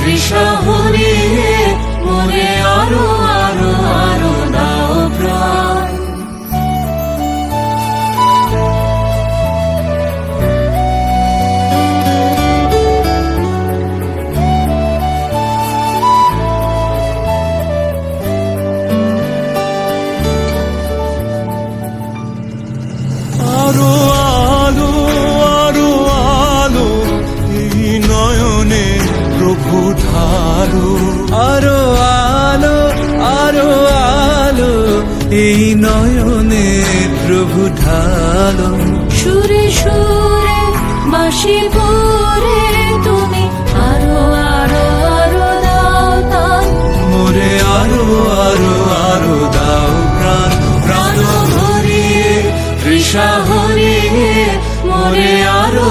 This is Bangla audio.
তৃষা ঢালো আরও আলো আরও আলো এই নয়নে প্রভু ঢালো। সুরে সুরে বাঁশি পরে তুমি আরও আরও আরও দাও তান মোরে আরও আরও আরও দাও প্রাণ। প্রাণ ভরিয়ে তৃষা হরিয়ে মোরে আরও